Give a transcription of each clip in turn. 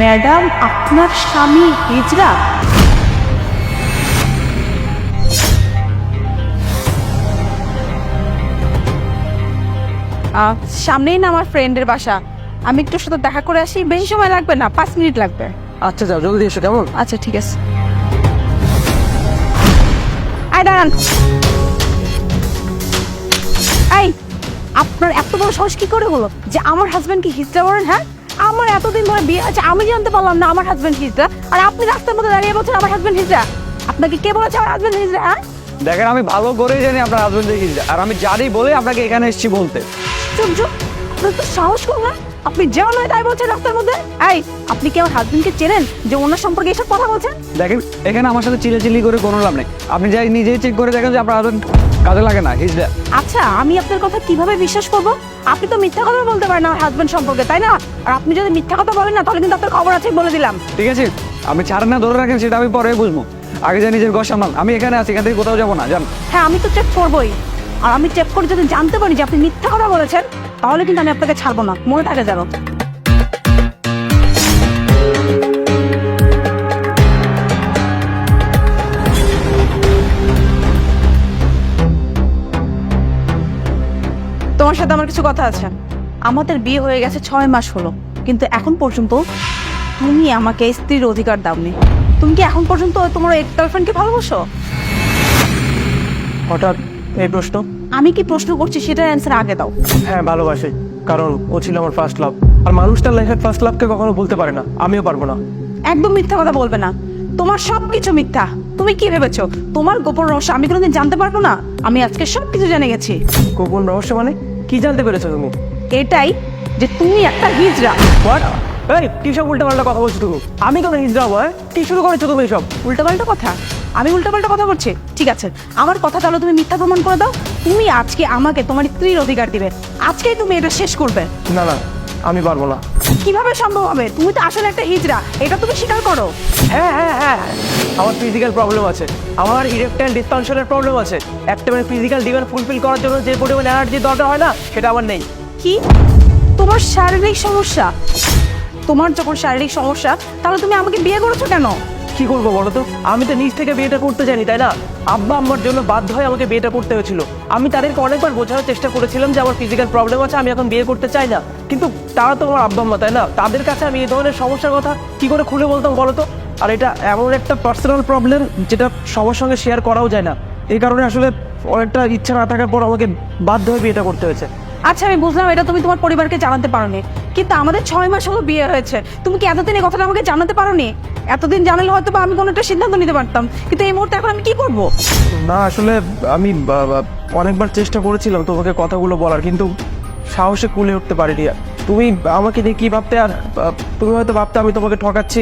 Madam আপনার স্বামী হিজরা আহ, সামনেই না আমার ফ্রেন্ডের বাসা। আমি একটু সাথে দেখা করে আসি বেশি সময় লাগবে না পাঁচ মিনিট লাগবে। আচ্ছা যাও জলদি এসো কেমন? আচ্ছা ঠিক আছে। আয় দাঁড়ান। এই আপনার এত বড় সাহস কি করে হলো? যে আমার হাজবেন্ড কি হিজড়া বলেন হ্যাঁ? আমার এতদিন ধরে বিয়ে আছে আমি জানতে পারলাম না আমার হাজবেন্ড হিজড়া আর আপনি রাস্তার মধ্যে দাঁড়িয়ে বলছেন আমার হাজবেন্ড হিজড়া আপনাকে কে বলেছে আমার হাজবেন্ড হিজড়া হ্যাঁ? দেখেন আমি ভালো করে জানি আপনার হাজবেন্ড হিজড়া আর আমি জানি বলে আপনাকে এখানে এসেছি বলতে। চুপ চুপ। আপনার তো সাহস কর না? আপনি যা নয় তাই বলছেন রাস্তার মধ্যে? এই আপনি কি আমার হাজবেন্ডকে চেনেন যে ওনার সম্পর্কে এসব কথা বলছেন? দেখেন এখানে আমার সাথে চিলেচিলি করে কোনো লাভ নেই। আপনি যাই নিজেই চেক করে দেখেন যে আপনার হাজবেন্ড কাজে লাগে না হিজড়া আচ্ছা আমি আপনার কথা কীভাবে বিশ্বাস করব? আপনি তো মিথ্যা কথা বলতে পারেন আমার হাজবেন্ড সম্পর্কে তাই না? আর আপনি যদি মিথ্যা কথা বলেন না তাহলে কিন্তু আপনার খবর আছে বলে দিলাম। ঠিক আছে আপনি ছাড়েন না ধরে রাখেন সেটা আমি পরে বুঝব। আগে যাই নিজের ঘর সামলান আমি এখানে আছি এখান থেকে কোথাও যাব না জান হ্যাঁ আমি তো চেক করবই। আর আমি চেক করে যদি জানতে পারি যে আপনি মিথ্যা কথা বলেছেন তাহলে কিন্তু আমি আপনাকে ছাড়বো না। মনে থাকে যেন। তোমার সাথে আমার কিছু কথা আছে। আমাদের বিয়ে হয়ে গেছে ছয় মাস হলো। কিন্তু এখন পর্যন্ত তুমি আমাকে স্ত্রীর অধিকার দাওনি। তুমি কি এখন পর্যন্ত তোমার এক গার্লফ্রেন্ডকে ভালোবাসো? হঠাৎ এই প্রশ্ন? আমি কি প্রশ্ন করছি সেটার অ্যান্সার আগে দাও। হ্যাঁ ভালোবাসি কারণ ও ছিল আমার ফার্স্ট লাভ আর মানুষ তার লাইফের ফার্স্ট লাভকে কখনো বলতে পারে না আমিও পারব না। একদম মিথ্যা কথা বলবে না। তোমার সব কিছু মিথ্যা। তুমি কি ভেবেছো? তোমার গোপন রহস্য আমি কোনোদিন জানতে পারব না? আমি আজকে সব কিছু জেনে গেছি। গোপন রহস্য মানে? কি জানতে পেরেছ তুমি? এটাই যে তুমি একটা হিজড়া। হোয়াট এই কি সব উল্টা পাল্টা কথা বলছো তুমি। আমি কোনো হিজড়া হব হ্যাঁ? কি শুরু করেছ তুমি সব উল্টাপাল্টা কথা? আমি উল্টাপাল্টা কথা বলছি? ঠিক আছে। আমার কথা তাহলে তুমি মিথ্যা প্রমাণ করে দাও। তুমি আজকে আমাকে তোমার স্ত্রীর অধিকার দিবে। আজকেই তুমি এটা শেষ করবে। না না আমি পারব না। কীভাবে সম্ভব হবে? তুমি তো আসলে একটা হিজড়া। এটা তুমি স্বীকার করো। হ্যাঁ হ্যাঁ হ্যাঁ। আমার ফিজিক্যাল প্রবলেম আছে। আমার ইরেকটাইল ডিসফাংশনের প্রবলেম আছে। একটা মানে ফিজিক্যাল ডিমান্ড ফুলফিল করার জন্য যে পরিমাণ এনার্জি দরকার হয় না সেটা আমার নেই। কি? তোমার শারীরিক সমস্যা? তোমার যখন শারীরিক সমস্যা তাহলে তুমি আমাকে বিয়ে করেছ কেন? কি করব বলো তো? আমি তো নিজ থেকে বিয়েটা করতে জানি, তাই না? আব্বা আম্মার জন্য বাধ্য হয়ে আমাকে বিয়েটা করতে হয়েছিল। আমি তাদেরকে অনেকবার বোঝানোর চেষ্টা করেছিলাম যে আমার ফিজিক্যাল প্রবলেম আছে, আমি এখন বিয়ে করতে চাই না। কিন্তু তারা তো আমার আব্বা আম্মা, তাই না? তাদের কাছে আমি এই ধরনের সমস্যার কথা কি করে খুলে বলতাম বলো তো? আর এটা এমন একটা পার্সোনাল প্রবলেম যেটা সবার সঙ্গে শেয়ার করাও যায় না। এই কারণে আসলে অনেকটা ইচ্ছা না থাকার পর আমাকে বাধ্য হয়ে বিয়েটা করতে হয়েছে। আচ্ছা আমি বুঝলাম এটা তুমি তোমার পরিবারকে জানাতে পারোনি। কিন্তু আমাদের ছয় মাস হলো বিয়ে হয়েছে। তুমি কি এতদিন এই কথাটা আমাকে জানাতে পারোনি? এতদিন জানালে হয়তো বা আমি কোনো একটা সিদ্ধান্ত নিতে পারতাম। কিন্তু এই মুহূর্তে এখন আমি কি করব? না, আসলে আমি অনেকবার চেষ্টা করেছিলাম তোমাকে কথাগুলো বলার, কিন্তু সাহসে কুলে উঠতে পারিনি। তুমি আমাকে নিয়ে কি ভাবতে, আর তুমি হয়তো ভাবতে আমি তোমাকে ঠকাচ্ছি।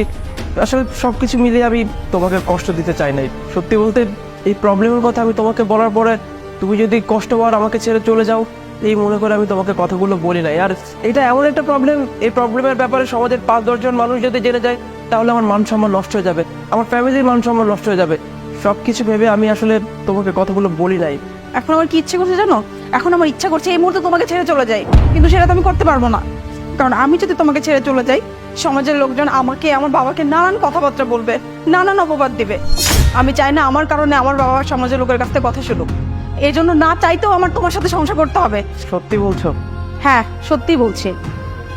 আসলে সব কিছু মিলিয়ে আমি তোমাকে কষ্ট দিতে চাই নাই। সত্যি বলতে, এই প্রবলেমের কথা আমি তোমাকে বলার পরে, তুমি যদি কষ্ট পাওয়ার আমাকে ছেড়ে চলে যাও এই মনে করে আমি তোমাকে কথাগুলো বলি নাই। আর এটা এমন একটা প্রবলেম এই প্রবলেমের ব্যাপারে সমাজের পাঁচ দশজন মানুষ যদি জেনে যায়, তাহলে আমার মান সম্মান নষ্ট হয়ে যাবে, আমার ফ্যামিলির মান সম্মান নষ্ট হয়ে যাবে। সব কিছু ভেবে আমি আসলে তোমাকে কথাগুলো বলি নাই। এখন আমার কি ইচ্ছে করছে জানো? এখন আমার ইচ্ছা করছে এই মুহূর্তে তোমাকে ছেড়ে চলে যাই, কিন্তু সেটা তো আমি করতে পারব না। কারণ আমি যদি তোমাকে ছেড়ে চলে যাই, সমাজের লোকজন আমাকে, আমার বাবাকে নানান কথাবার্তা বলবে, নানান অপবাদ দিবে। আমি চাই না আমার কারণে আমার বাবা সমাজের লোকের কাছ থেকে কথা শুনুক। এই জন্য না চাইতেও আমার তোমার সাথে সংসার করতে হবে। সত্যি বলছো? হ্যাঁ সত্যি বলছি।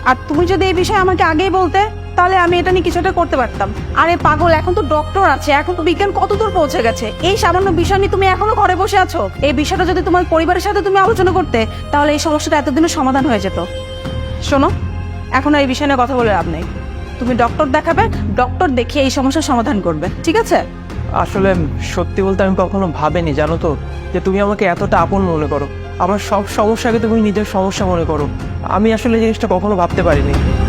আর তুমি যদি এই বিষয়ে আমাকে আগেই বলতে তাহলে আমি এটা নিয়ে কিছুটা করতে পারতাম। আরে পাগল এখন তো ডক্টর আছে এখন তো বিজ্ঞান কত দূর পৌঁছে গেছে। এই সামান্য বিষয় নিয়ে তুমি এখনও ঘরে বসে আছো। এই বিষয়টা যদি তোমার পরিবারের সাথে তুমি আলোচনা করতে তাহলে এই সমস্যাটা এতদিনে সমাধান হয়ে যেত। শোনো এখন আর এই বিষয় নিয়ে কথা বলে লাভ নেই। তুমি ডক্টর দেখাবে ডক্টর দেখিয়ে এই সমস্যার সমাধান করবে ঠিক আছে? আসলে সত্যি বলতে আমি কখনো ভাবিনি, জানো তো, যে তুমি আমাকে এতটা আপন মনে করো। আমার সব সমস্যাকে তুমি নিজের সমস্যা মনে করো। আমি আসলে জিনিসটা কখনো ভাবতে পারিনি।